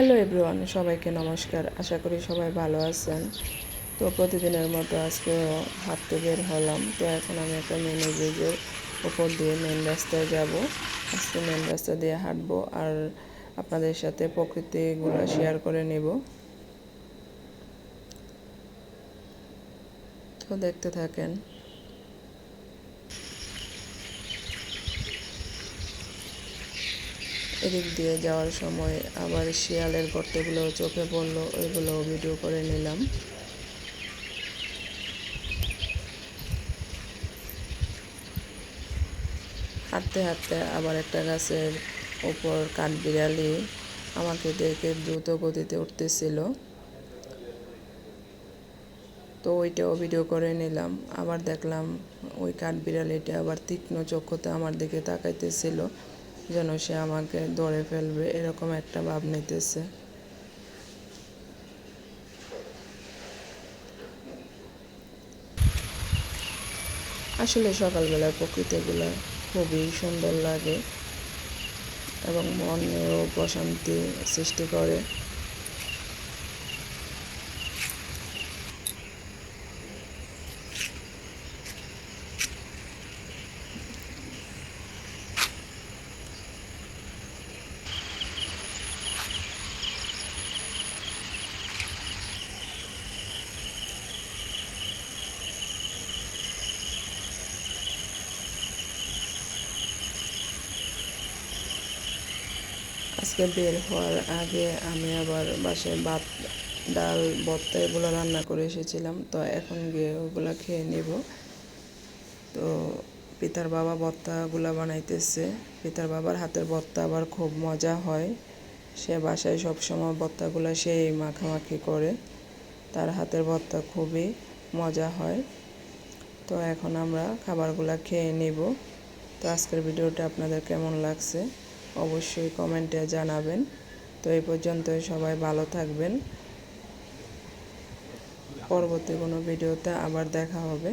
Hello everyone সবাইকে নমস্কার। আশা করি সবাই ভালো আছেন। তো প্রতিদিনের মতো আজকে হাঁটতে বের হলাম। তো এখন আমি একটা মেন ব্রিজের ওপর দিয়ে মেন রাস্তায় যাব। আজকে মেন রাস্তা দিয়ে হাঁটবো আর আপনাদের সাথে প্রকৃতিগুলো শেয়ার করে নেব। তো দেখতে থাকেন। এদিক দিয়ে যাওয়ার সময় আবার শিয়ালের গর্তগুলো চোখে পড়ল, ওইগুলো ভিডিও করে নিলাম। হাঁটতে হাঁটতে আবার একটা গাছের উপর কাঠবিড়ালি আমাকে দেখে দ্রুত গতিতে উঠতেছিল। তো ওইটাও ভিডিও করে নিলাম। আবার দেখলাম ওই কাঠবিড়ালিটা আবার তীক্ষ্ণ চক্ষুতে আমার দিকে তাকাইতেছিল। যেন সে আমাকে ধরে ফেলবে, এরকম একটা ভাব নিতেছে। আসলে সকালবেলার প্রকৃতিগুলো খুবই সুন্দর লাগে এবং মনেও প্রশান্তি সৃষ্টি করে। আজকে বের হওয়ার আগে আমি আবার বাসায় ভাত, ডাল, ভর্তা এগুলো রান্না করে এসেছিলাম। তো এখন গিয়ে ওগুলো খেয়ে নেব। তো পিতার বাবা ভর্তাগুলো বানাইতেছে। পিতার বাবার হাতের ভর্তা আবার খুব মজা হয়। সে বাসায় সবসময় ভর্তাগুলো সেই মাখামাখি করে। তার হাতের ভর্তা খুবই মজা হয়। তো এখন আমরা খাবারগুলো খেয়ে নিব। তো আজকের ভিডিওটা আপনাদের কেমন লাগছে? অবশ্যই কমেন্টে জানাবেন। তো এই পর্যন্তই সবাই ভালো থাকবেন। পরবর্তী কোনো ভিডিওতে আবার দেখা হবে।